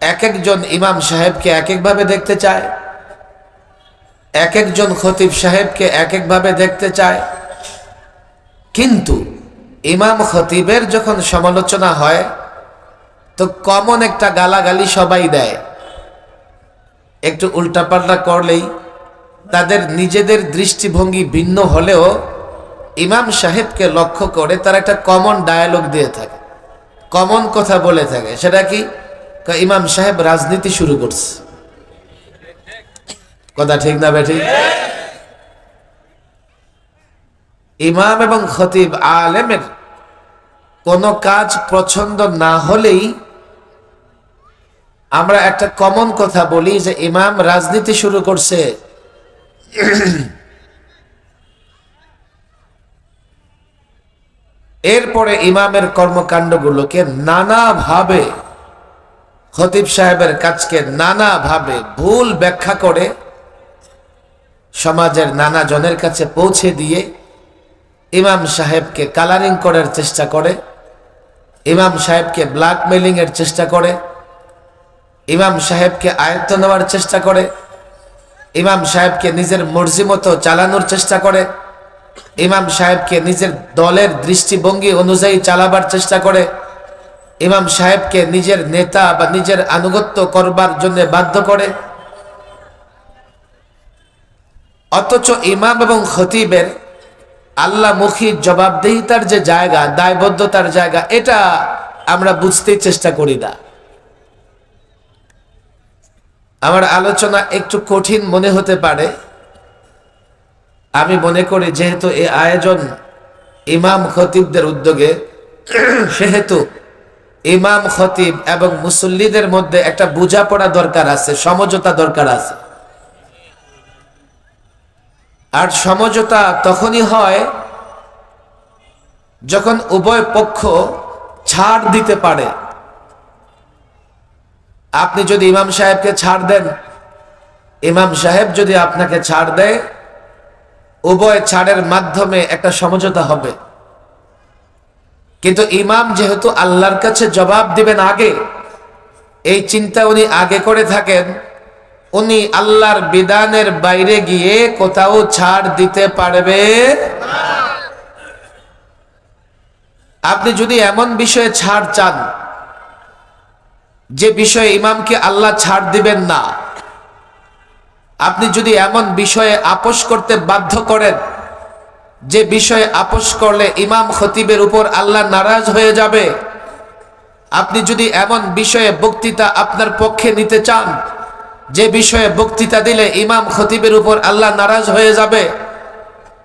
এক একজন ইমাম সাহেবকে এক একভাবে দেখতে চায় এক একজন খতিব সাহেবকে এক একভাবে দেখতে চায়। কিন্তু ইমাম খতিবের যখন সমালোচনা হয়, তো কমন একটা গালাগালি সবাই দেয়। একটু উল্টাপাল্টা করলেই তাদের নিজেদের দৃষ্টিভঙ্গি ভিন্ন হলেও ইমাম সাহেবকে লক্ষ্য করে তারা একটা কমন ডায়ালগ দিয়ে থাকে, কমন কথা বলে থাকে। সেটা কি? ইমাম সাহেব রাজনীতি শুরু করছে। কথা ঠিক না বেঠি? ইমাম এবং খতিব আলেমের কোনো কাজ পছন্দ না হলেই আমরা একটা কমন কথা বলি যে ইমাম রাজনীতি শুরু করছে। এরপরে ইমামের কর্মকাণ্ডগুলোকে নানাভাবে খতিব সাহেবের কাজকে নানাভাবে ভুল ব্যাখ্যা করে সমাজের নানা জনের কাছে পৌঁছে দিয়ে ইমাম সাহেবকে কালারিং করার চেষ্টা করে, ইমাম সাহেবকে ব্ল্যাকমেলিং এর চেষ্টা করে, ইমাম সাহেবকে আয়ত্ত নেওয়ার চেষ্টা করে, ইমাম সাহেবকে নিজের মর্জি মতো চালানোর চেষ্টা করে, ইমাম সাহেবকে নিজের দলের দৃষ্টিভঙ্গি অনুযায়ী চালাবার চেষ্টা করে ইমাম সাহেবকে নিজের নেতা বা নিজের আনুগত্য করবার জন্য বাধ্য করে। অথচ ইমাম এবং খতিবের আল্লাহমুখী জবাবদেহিতার যে জায়গা, দায়বদ্ধতার জায়গা, এটা আমরা বুঝতেই চেষ্টা করি না। আমার আলোচনা একটু কঠিন মনে হতে পারে। আমি মনে করি যেহেতু এই আয়োজন ইমাম খতিবদের উদ্যোগে, সেহেতু ইমাম, খতিব এবং মুসল্লিদের মধ্যে একটা বোঝাপড়া দরকার আছে, সমঝোতা দরকার আছে। আর সমঝোতা তখনই হয় যখন উভয় পক্ষ ছাড় দিতে পারে। আপনি যদি ইমাম সাহেবকে ছাড় দেন, ইমাম সাহেব যদি আপনাকে ছাড় দেয়, উভয় ছাড়ের মাধ্যমে একটা সমঝোতা হবে। কিন্তু ইমাম যেহেতু আল্লাহর কাছে জবাব দিবেন আগে, এই চিন্তা উনি আগে করে থাকেন, উনি আল্লাহর বিধানের বাইরে গিয়ে কোথাও ছাড় দিতে পারবে আপনি যদি এমন বিষয়ে ছাড় চান, যে বিষয়ে ইমামকে আল্লাহ ছাড় দিবেন না, আপনি যদি এমন বিষয়ে আপোষ করতে বাধ্য করেন যে বিষয়ে আপোষ করলে ইমাম খতিবের উপর আল্লাহ নারাজ হয়ে যাবে। আপনি যদি এমন বিষয়ে বক্তৃতা আপনার পক্ষে নিতে চান, যে বিষয়ে বক্তৃতা দিলে ইমাম খতিবের উপর আল্লাহ নারাজ হয়ে যাবে,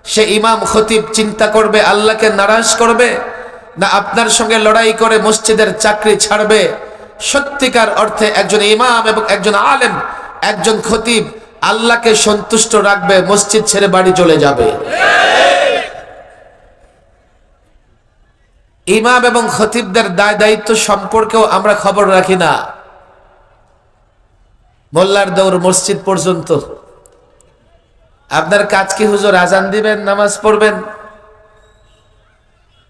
সে ইমাম খতিব চিন্তা করবে, আল্লাহকে নারাজ করবে, না আপনার সঙ্গে লড়াই করে মসজিদের চাকরি ছাড়বে। সত্যিকার অর্থে একজন ইমাম এবং একজন আলেম, একজন খতিব আল্লাহকে সন্তুষ্ট রাখবে, মসজিদ ছেড়ে বাড়ি চলে যাবে। ইমাম এবং খতিবদের দায় দায়িত্ব সম্পর্কেও আমরা খবর রাখি না। মোল্লার দৌড় মসজিদ পর্যন্ত। আপনার কাজ কি হুজুর, আজান দিবেন, নামাজ পড়বেন?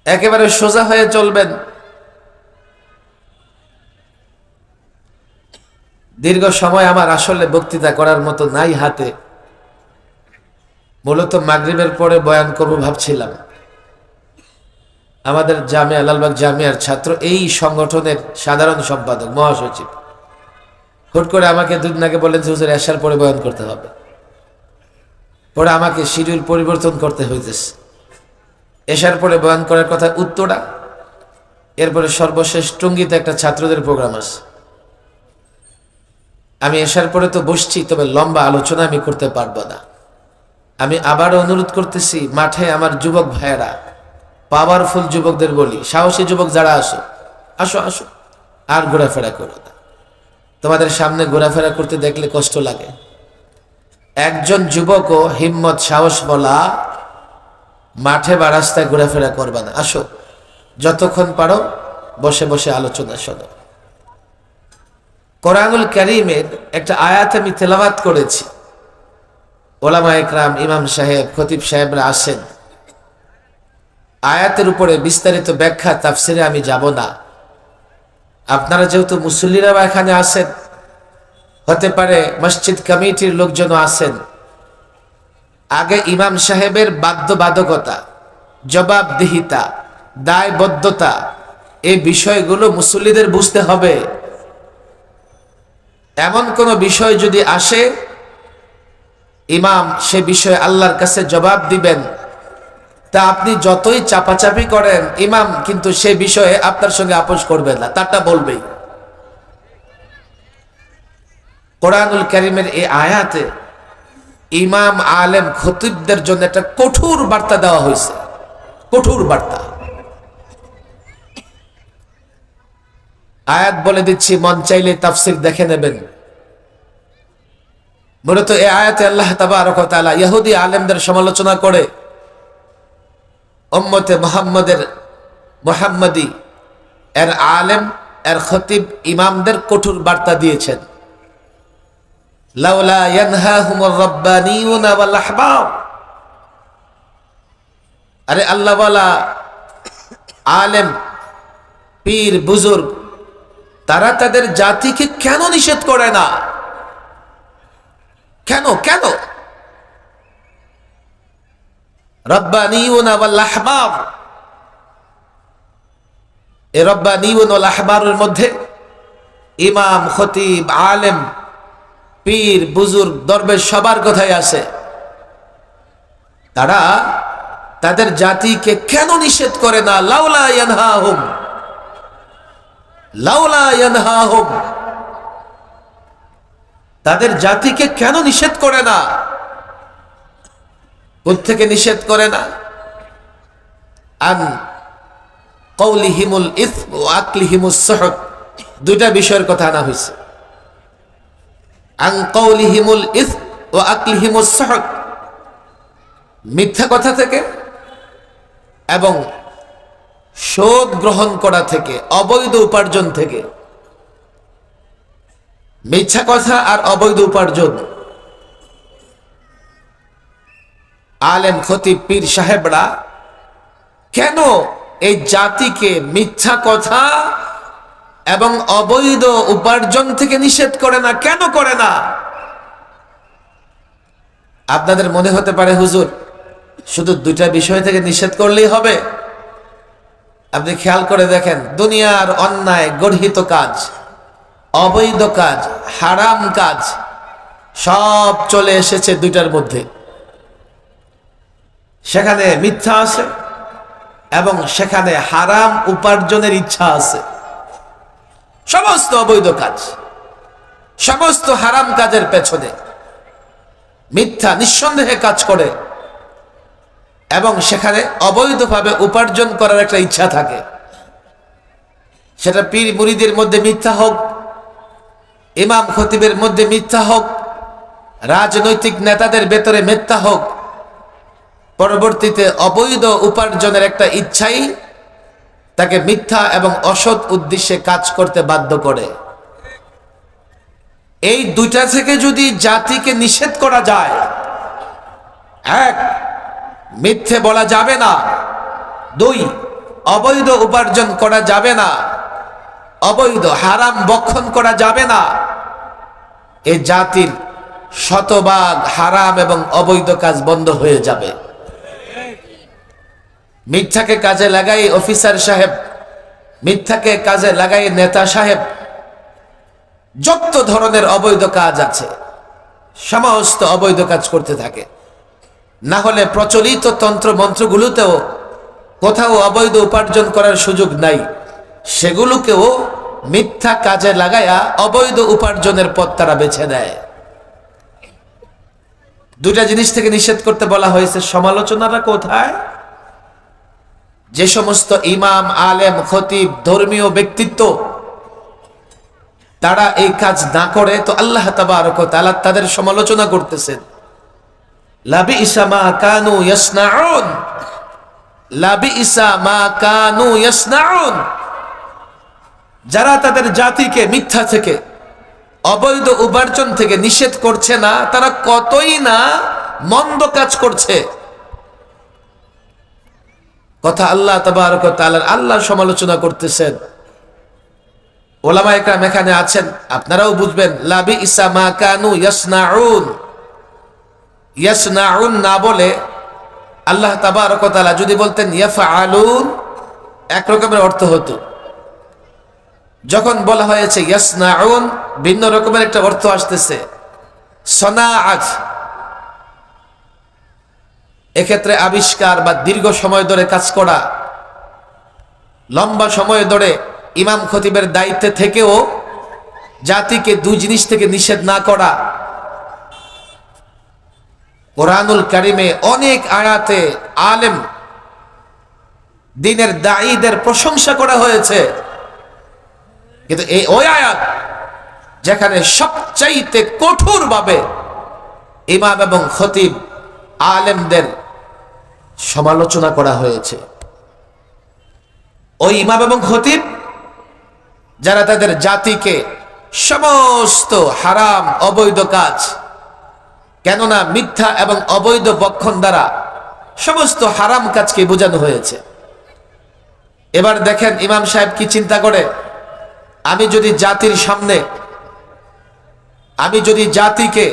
একেবারে সোজা হয়ে চলবেন। দীর্ঘ সময় আমার আসলে বক্তৃতা করার মতো নাই হাতে। মূলত মাগরিবের পরে বয়ান করব ভাবছিলাম। আমাদের জামিয়া, লালবাগ জামিয়ার ছাত্র, এই সংগঠনের সাধারণ সম্পাদক, মহাসচিব। হুট করে আমাকে দুদিন আগে বললেন যে, হুজুর এসার পরে বয়ান করতে হবে। পরে আমাকে শিডিউল পরিবর্তন করতে হইতেছে। এসার পরে বয়ান করার কথা উত্তরা। এরপরে সর্বশেষ টঙ্গিতে একটা ছাত্রদের প্রোগ্রাম আছে। আমি এসার পরে তো বসছি, তবে লম্বা আলোচনা আমি করতে পারব না। আমি আবার অনুরোধ করতেছি, মাঠে আমার যুবক ভাইয়েরা পাওয়ারফুল যুবকদের বলি, সাহসী যুবক যারা আসো আসো আসো, আর ঘোরাফেরা করো না। তোমাদের সামনে ঘোরাফেরা করতে দেখলে কষ্ট লাগে। একজন যুবকও হিম্মত, সাহস বলা, মাঠে বা রাস্তায় ঘোরাফেরা করবা না। আসো, যতক্ষণ পারো, বসে বসে আলোচনা শোনো। কোরআনুল করিমের একটা আয়াত আমি তেলাবাত করেছি। ওলামা একরাম, ইমাম সাহেব, খতিব সাহেবরা আসেন। আয়াতের উপরে বিস্তারিত ব্যাখ্যা, তাফসিরে আমি যাব না। আপনারা যেহেতু মুসল্লিরাও এখানে আছেন, হতে পারে মসজিদ কমিটির লোকজন আছেন। আগে ইমাম সাহেবের বাধ্যবাধকতা, জবাবদিহিতা, দায়বদ্ধতা, এই বিষয়গুলো মুসল্লিদের বুঝতে হবে। এমন কোন বিষয় যদি আসে, ইমাম সে বিষয়ে আল্লাহর কাছে জবাব দিবেন তা আপনি যতই চাপাচাপি করেন, ইমাম কিন্তু সে বিষয়ে আপনার সঙ্গে আপোষ করবে না। তারটা বলবেই। কোরআনুল করিমের এই আয়াতে ইমাম, আলেম, খতিবদের জন্য একটা কঠোর বার্তা দেওয়া হয়েছে। কঠোর বার্তা। আয়াত বলে দিচ্ছি, মন চাইলে তাফসির দেখে নেবেন। মূলত এই আয়াতে আল্লাহ ওয়া ইহুদি আলেমদের সমালোচনা করে উম্মতে মুহাম্মদের মুহাম্মদি, এর আলেম, এর খতিব ইমামদের কঠোর বার্তা দিয়েছেন। আরে আল্লাহওয়ালা আলেম, পীর, বুজুর্গ, তারা তাদের জাতিকে কেন নিষেধ করে না? কেন কেন? রব্বানিউন ওয়াল আহবাব এ রব্বানিউন ওয়াল আহবারের মধ্যে ইমাম, খতিব, আলেম, পীর, বুজুর্গ, দরবেশ সবার কথাই আছে। তারা তাদের জাতিকে কেন নিষেধ করে না? লাউলা ইয়ানহাহুম। লাউলা ইয়ানহাহুম। তাদের জাতিকে কেন নিষেধ করে না? থেকে নিষেধ করে না? আন কৌলিহিমুল ইস ও আকলিহিমুস সহদ। দুইটা বিষয়ের কথা আনা হয়েছে। আং কৌলিহিমুল ইস ও আকলিহিমুস সহদ। মিথ্যা কথা থেকে এবং শোধ গ্রহণ করা থেকে, অবৈধ উপার্জন থেকে। মিথ্যা কথা আর অবৈধ উপার্জন আলেম খতিব পীর সাহেবরা, কেন এই জাতিকে মিথ্যা কথা এবং অবৈধ উপার্জন থেকে নিষেধ করে না? কেন করে না? আপনাদের মনে হতে পারে, হুজুর, শুধু দুইটা বিষয় থেকে নিষেধ করলেই হবে। আপনি খেয়াল করে দেখেন, দুনিয়ার অন্যায়, গর্হিত কাজ, অবৈধ কাজ, হারাম কাজ, সব চলে এসেছে দুইটার মধ্যে। সেখানে মিথ্যা আছে এবং সেখানে হারাম উপার্জনের ইচ্ছা আছে। সমস্ত অবৈধ কাজ, সমস্ত হারাম কাজের পেছনে মিথ্যা নিঃসন্দেহে কাজ করে এবং সেখানে অবৈধভাবে উপার্জন করার একটা ইচ্ছা থাকে। সেটা পীর মুরিদের মধ্যে মিথ্যা হোক, ইমাম খতিবের মধ্যে মিথ্যা হোক, রাজনৈতিক নেতাদের ভেতরে মিথ্যা হোক পরবর্তীতে অবৈধ উপার্জনের একটা ইচ্ছাই তাকে মিথ্যা এবং অসৎ উদ্দেশ্যে কাজ করতে বাধ্য করে। এই দুইটা থেকে যদি জাতিকে নিষেধ করা যায়, এক, মিথ্যে বলা যাবে না। দুই, অবৈধ উপার্জন করা যাবে না। অবৈধ, হারাম বক্ষণ করা যাবে না। এ জাতির শতভাগ হারাম এবং অবৈধ কাজ বন্ধ হয়ে যাবে। মিথ্যাকে কাজে লাগাই অফিসার সাহেব, মিথ্যাকে কাজে লাগাই নেতা সাহেব। যত ধরনের অবৈধ কাজ আছে, সমস্ত অবৈধ কাজ করতে থাকে। না হলে প্রচলিত তন্ত্র মন্ত্রগুলোতেও কোথাও অবৈধ উপার্জন করার সুযোগ নাই। সেগুলোকেও মিথ্যা কাজে লাগায়া অবৈধ উপার্জনের পথ তারা বেছে নেয়। দুটা জিনিস থেকে নিষেধ করতে বলা হয়েছে। সমালোচনাটা কোথায়? যে সমস্ত ইমাম, আলেম, খতিব, ধর্মীয় ব্যক্তিত্ব তারা এই কাজ না করে, তো আল্লাহ তাআলা তাদের সমালোচনা করতেছেন। লাবি ইসা মা কানু ইয়াসনাউন। লাবি ইসা মা কানু ইয়াসনাউন। যারা তাদের জাতিকে মিথ্যা থেকে, অবৈধ উপার্জন থেকে নিষেধ করছে না, তারা কতই না মন্দ কাজ করছে। কথা আল্লাহ তাআলার আল্লাহ সমালোচনা করতেছেন। ওলামা এখানে আছেন, আপনারাও বুঝবেন লাবি ইসা মা কানু ইয়াসনাউন। ইয়াসনাউন না বলে আল্লাহ তাবারক ওয়া যদি বলতেন ইয়াফআলুন এক রকমের অর্থ হতো। যখন বলা হয়েছে ইয়াসনাউন, ভিন্ন রকমের একটা অর্থ আসতেছে। সনাআত এক্ষেত্রে আবিষ্কার বা দীর্ঘ সময় ধরে কাজ করা, লম্বা সময় ধরে ইমাম খতিবের দায়িত্বে থেকেও জাতিকে দুই জিনিস থেকে নিষেধ না করা। কোরআনুল কারিমে অনেক আয়াতে আলেম দিনের দায়ীদের প্রশংসা করা হয়েছে। কিন্তু এই ওই আয়াত যেখানে সবচাইতে কঠোরভাবে ইমাম এবং খতিব আলেমদের সমালোচনা করা হয়েছে। ওই ইমাম এবং খতিব, যারা তাদের জাতিকে সমস্ত হারাম, অবৈধ কাজ, কেননা মিথ্যা এবং অবৈধ বক্ষণ দ্বারা সমস্ত হারাম কাজকে বোঝানো হয়েছে। এবার দেখেন ইমাম সাহেব কি চিন্তা করে, আমি যদি জাতির সামনে, আমি যদি জাতিকে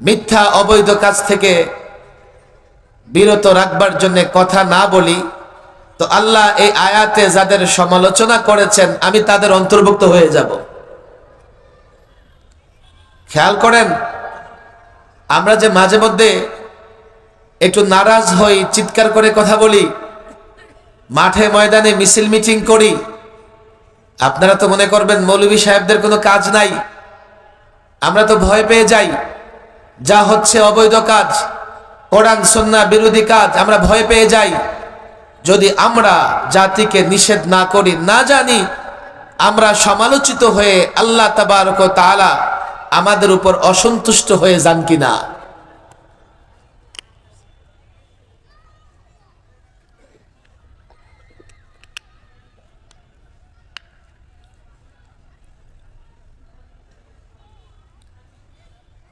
মিথ্যা, অবৈধ কাজ থেকে বিরত রাখবার জন্য কথা না বলি, তো আল্লাহ এই আয়াতে যাদের সমালোচনা করেছেন, আমি তাদের অন্তর্ভুক্ত হয়ে যাব। খেয়াল করেন, আমরা যে মাঝে মধ্যে একটু নারাজ হই, চিৎকার করে কথা বলি, মাঠে ময়দানে মিছিল মিটিং করি, আপনারা তো মনে করবেন মৌলভী সাহেবদের কোনো কাজ নাই, আমরা তো ভয় পেয়ে যাই, যা হচ্ছে অবৈধ কাজ। কোরআন, সন্না, বিরোধী কাজ, আমরা ভয় পেয়ে যাই। যদি আমরা জাতিকে নিষেধ না করি, না জানি, আমরা সমালোচিত হয়ে আল্লাহ তাবারক তাআলা আমাদের উপর অসন্তুষ্ট হয়ে যান কিনা।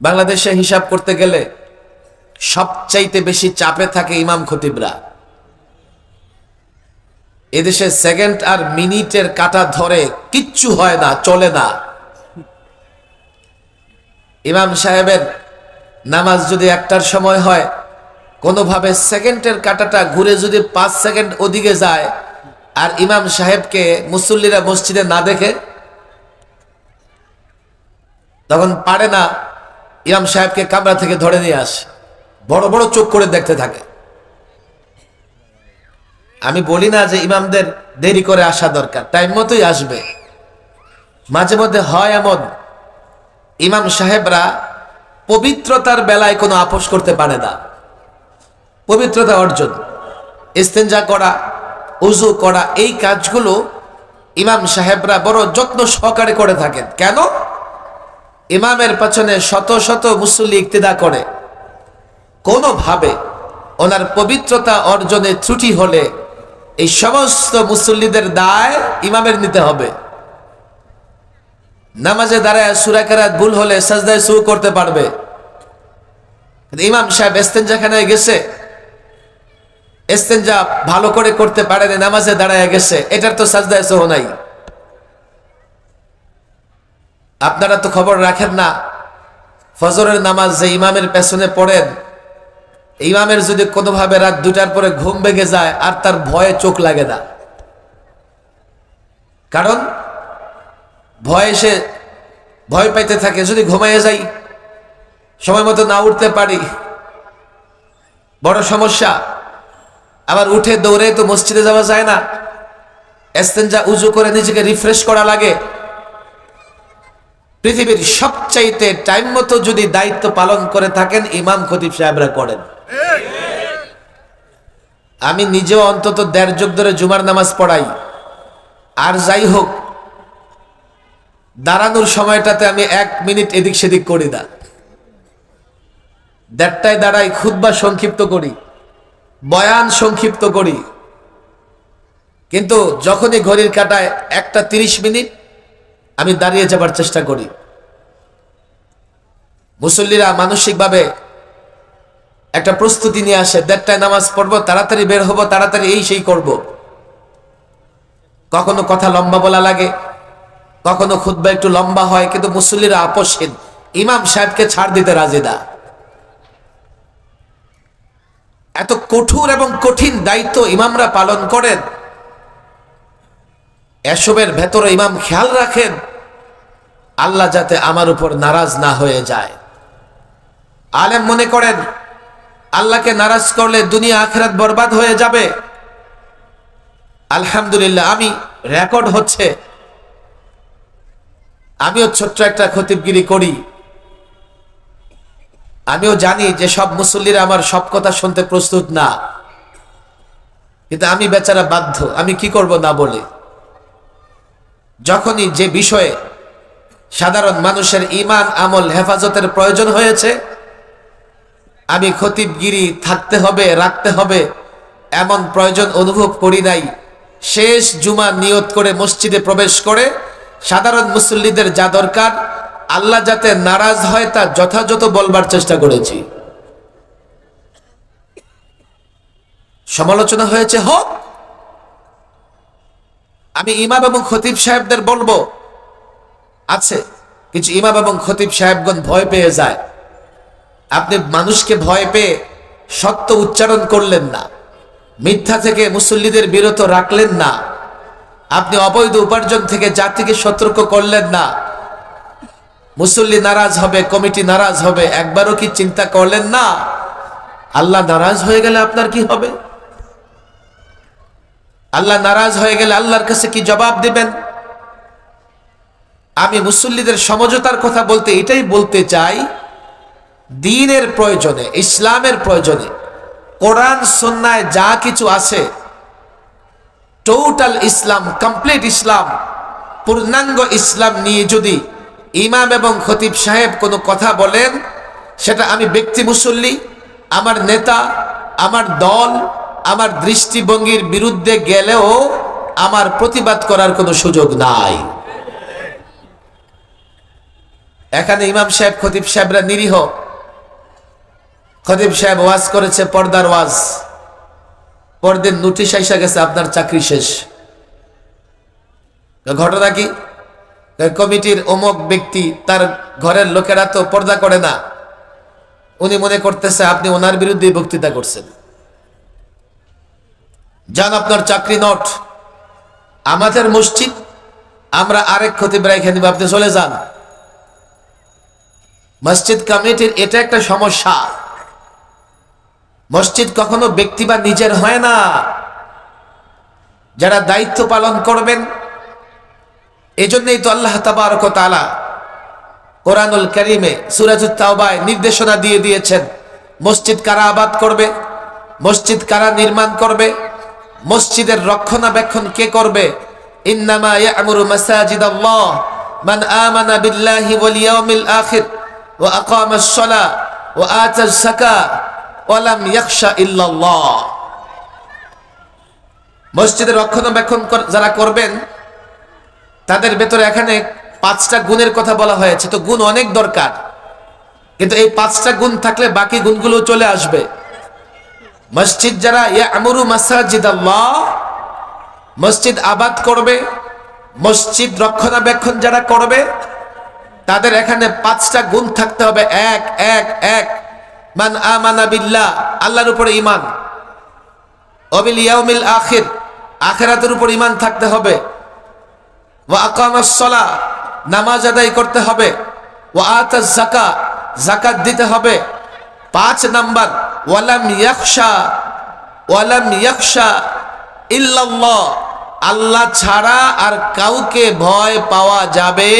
বাংলাদেশে হিসাব করতে গেলে সবচাইতে বেশি চাপে থাকে ইমাম খতিবরা। এদেশে সেকেন্ড আর মিনিটের কাটা ধরে কিচ্ছু হয় না, চলে না। ইমাম সাহেবের নামাজ যদি একটার সময় হয়, কোনোভাবে সেকেন্ডের কাটাটা ঘুরে যদি পাঁচ সেকেন্ড ওদিকে যায়, আর ইমাম সাহেবকে মুসল্লিরা মসজিদে না দেখে, তখন পারে না, ইমাম সাহেবকে কামরা থেকে ধরে নিয়ে আসে। বড় বড় চোখ করে দেখতে থাকে। আমি বলি না যে ইমামদের দেরি করে আসা দরকার, টাইম মতোই আসবে। মাঝে মধ্যে হয় এমন, ইমাম সাহেবরা পবিত্রতার বেলায় কোনো আপোষ করতে পারে না। পবিত্রতা অর্জন, ইস্তেঞ্জা করা, উজু করা, এই কাজগুলো ইমাম সাহেবরা বড় যত্ন সহকারে করে থাকেন। কেন? ইমামের পেছনে শত শত মুসল্লি ইক্তিদা করে। কোনোভাবে ওনার পবিত্রতা অর্জনে ত্রুটি হলে এই সমস্ত মুসল্লিদের দায় ইমামের নিতে হবে। নামাজে দাঁড়ায় সুরাকারাত ভুল হলে সাজদায় সু করতে পারবে। ইমাম সাহেব এস্তেঞ্জাখানায় গেছে। এস্তেঞ্জা ভালো করে করতে পারেনি, নামাজে দাঁড়ায় গেছে। এটার তো সাজদায় সহ নাই। আপনারা তো খবর রাখেন না, ফজরের নামাজ যে ইমামের পেছনে পড়েন ইমামের যদি কোনোভাবে রাত দুটার পরে ঘুম ভেঙে যায়, আর তার ভয়ে চোখ লাগে না। কারণ, ভয়ে সে ভয় পাইতে থাকে, যদি ঘুমাইয়ে যাই, সময় মতো না উঠতে পারি, বড় সমস্যা। আবার উঠে দৌড়ে তো মসজিদে যাওয়া যায় না। এস্তেঞ্জা উজু করে নিজেকে রিফ্রেশ করা লাগে। পৃথিবীর সবচাইতে টাইম মতো যদি দায়িত্ব পালন করে থাকেন, ইমাম খতিব সাহেবরা করেন। আমি নিজেও অন্তত দেড় যুগ ধরে জুমার নামাজ পড়াই। আর যাই হোক, দাঁড়ানোর সময়টাতে আমি এক মিনিট এদিক সেদিক করি না। দেড়টায় দাঁড়াই খুদ্া সংক্ষিপ্ত করি, বয়ান সংক্ষিপ্ত করি। কিন্তু যখনই ঘড়ির কাটায় একটা তিরিশ মিনিট আমি দাঁড়িয়ে যাবার চেষ্টা করি। মুসল্লিরা মানসিকভাবে একটা প্রস্তুতি নিয়ে আসে, দেড়টায় নামাজ পড়ব, তাড়াতাড়ি বের হব, তাড়াতাড়ি এই সেই করব। কখনো কথা লম্বা বলা লাগে, কখনো খুদ্া একটু লম্বা হয়, কিন্তু মুসল্লিরা আপসহীন ইমাম সাহেবকে ছাড় দিতে রাজি এত কঠোর এবং কঠিন দায়িত্ব ইমামরা পালন করেন। এসবের ভেতরে ইমাম খেয়াল রাখেন, আল্লাহ যাতে আমার উপর নারাজ না হয়ে যায়। আলেম মনে করেন আল্লাহকে নারাজ করলে দুনিয়া আখেরাত বরবাদ হয়ে যাবে। আলহামদুলিল্লাহ, আমি রেকর্ড হচ্ছে। আমিও ছোট্ট একটা খতিবগিরি করি। আমিও জানি যে সব মুসল্লিরা আমার সব কথা শুনতে প্রস্তুত না। কিন্তু আমি বেচারা বাধ্য, আমি কি করব না বলে। যখনই যে বিষয়ে সাধারণ মানুষের ইমান আমল, হেফাজতের প্রয়োজন হয়েছে আমি খতিবগিরি থাকতে হবে, রাখতে হবে, এমন প্রয়োজন অনুভব করি নাই। শেষ জুমা নিয়ত করে মসজিদে প্রবেশ করে, সাধারণ মুসল্লিদের যা দরকার, আল্লাহ যাতে নারাজ হয় তা যথাযথ বলবার চেষ্টা করেছি। সমালোচনা হয়েছে, হোক, আমি ইমাম এবং খতিব সাহেবদের বলব। আছে, কিছু ইমাম এবং খতিব সাহেবগণ ভয় পেয়ে যায়। আপনি মানুষকে ভয় পেয়ে সত্য উচ্চারণ করলেন না। মিথ্যা থেকে মুসল্লিদের বিরত রাখলেন না। আপনি অবৈধ উপার্জন থেকে জাতিকে সতর্ক করলেন না। মুসল্লি নারাজ হবে, কমিটি নারাজ হবে, একবারও কি চিন্তা করলেন না? আল্লাহ নারাজ হয়ে গেলে আপনার কি হবে? আল্লাহ নারাজ হয়ে গেলে আল্লাহর কাছে কি জবাব দিবেন? আমি মুসল্লিদের সমঝোতার কথা বলতে এটাই বলতে চাই দিনের প্রয়োজনে, ইসলামের প্রয়োজনে, কোরআন সন্ন্যায় যা কিছু আছে টোটাল ইসলাম কমপ্লিট ইসলাম, পূর্ণাঙ্গ ইসলাম নিয়ে যদি ইমাম এবং খতিব সাহেব কোনো কথা বলেন, সেটা আমি ব্যক্তি মুসল্লি, আমার নেতা, আমার দল, আমার দৃষ্টিভঙ্গির বিরুদ্ধে গেলেও আমার প্রতিবাদ করার কোনো সুযোগ নাই। এখানে ইমাম সাহেব, খতিব সাহেবরা নিরীহ। খতিব সাহেব ওয়াজ করেছে, পর্দার ওয়াজ। পরদিন নোটিশ আইসা গেছে, আপনার চাকরি শেষ। ঘটনা কি? কমিটির অমুক ব্যক্তি, তার ঘরের লোকেরা তো পর্দা করে না। উনি মনে করতেছে, আপনি ওনার বিরুদ্ধে বক্তৃতা করছেন। যান আপনার চাকরি নট। আমাদের মসজিদ, আমরা আরেক খতিব রেখে দিব আপনি চলে যান। মসজিদ কমিটির, এটা একটা সমস্যা। মসজিদ কখনো ব্যক্তি বা নিজের হয় না। যারা দায়িত্ব পালন করবেন, এজন্যই তো আল্লাহ তাবারক তালা কোরআনুল করিমে সুরাজুত তাওবায় নির্দেশনা দিয়ে দিয়েছেন, মসজিদ কারা আবাদ করবে, মসজিদ কারা নির্মাণ করবে, মসজিদের রক্ষণাবেক্ষণ কে করবে? ইন্নামা ইয়ামুরু মাসাজিদ আল্লাহ মান আমানা ইল্লাল্লাহ। মসজিদের রক্ষণাবেক্ষণ যারা করবেন, তাদের ভেতরে এখানে পাঁচটা গুণের কথা বলা হয়েছে। তো গুণ অনেক দরকার। কিন্তু এই পাঁচটা গুণ থাকলে বাকি গুণগুলো চলে আসবে। মসজিদ যারা ইয়া আমরু মাসাজিদ আল্লাহ মসজিদ আবাদ করবে, মসজিদ রক্ষণাবেক্ষণ যারা করবে, তাদের এখানে পাঁচটা গুণ থাকতে হবে। এক এক এক। মান আমানা বিল্লাহ, আল্লাহর উপরে ইমান অবিল ইয়াউমিল আখির, আখেরাতের উপর ইমান থাকতে হবে। ও আকামাসলা নামাজ আদায় করতে হবে। ও আতাজ জাকা জাকাত দিতে হবে। পাঁচ নাম্বার ওয়ালাম ইয়াকশা ওয়ালাম ইয়াকশা ইল্লাল্লাহ, আল্লাহ ছাড়া আর কাউকে ভয় পাওয়া যাবে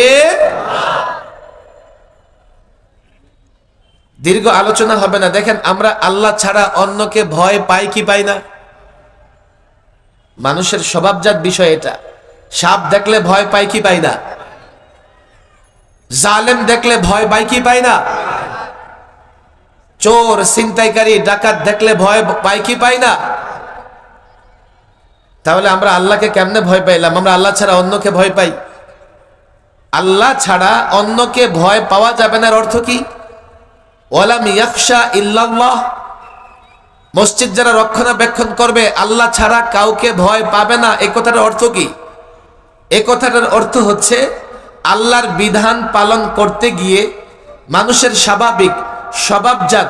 দীর্ঘ আলোচনা হবে না। দেখেন, আমরা আল্লাহ ছাড়া অন্যকে ভয় পাই কি পাই না? মানুষের স্বভাবজাত বিষয় এটা। সাপ দেখলে ভয় পাই কি পাই না? জালেম দেখলে ভয় পাই কি পাই না? চোর, ছিনতাইকারী, ডাকাত দেখলে ভয় পাই কি পাই না? তাহলে আমরা আল্লাহকে কেমনে ভয় পাইলাম? আমরা আল্লাহ ছাড়া অন্যকে ভয় পাই। আল্লাহ ছাড়া অন্যকে ভয় পাওয়া যাবে না অর্থ কি? ওয়ালাম ইয়াকশা ইল্লাল্লাহ। মসজিদ যারা রক্ষণাবেক্ষণ করবে, আল্লাহ ছাড়া কাউকে ভয় পাবে না। এই কথাটার অর্থ কি? এই কথাটার অর্থ হচ্ছে, আল্লাহর বিধান পালন করতে গিয়ে মানুষের স্বাভাবিক স্বভাবজাত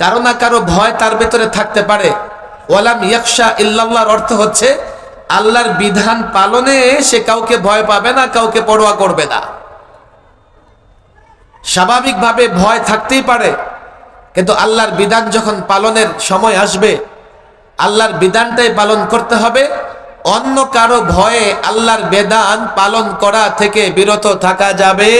কারও না কারও ভয় তার ভেতরে থাকতে পারে। ওয়ালাম ইয়াকশা ইল্লাল্লাহর অর্থ হচ্ছে, আল্লাহর বিধান পালনে সে কাউকে ভয় পাবে না, কাউকে পরোয়া করবে না। স্বাভাবিকভাবে ভয় থাকতেই পারে। কিন্তু আল্লাহর বিধান যখন পালনের সময় আসবে, আল্লাহর বিধানটাই পালন করতে হবে। অন্য কারও ভয়ে আল্লাহর বেদান পালন করা থেকে বিরত থাকা যাবে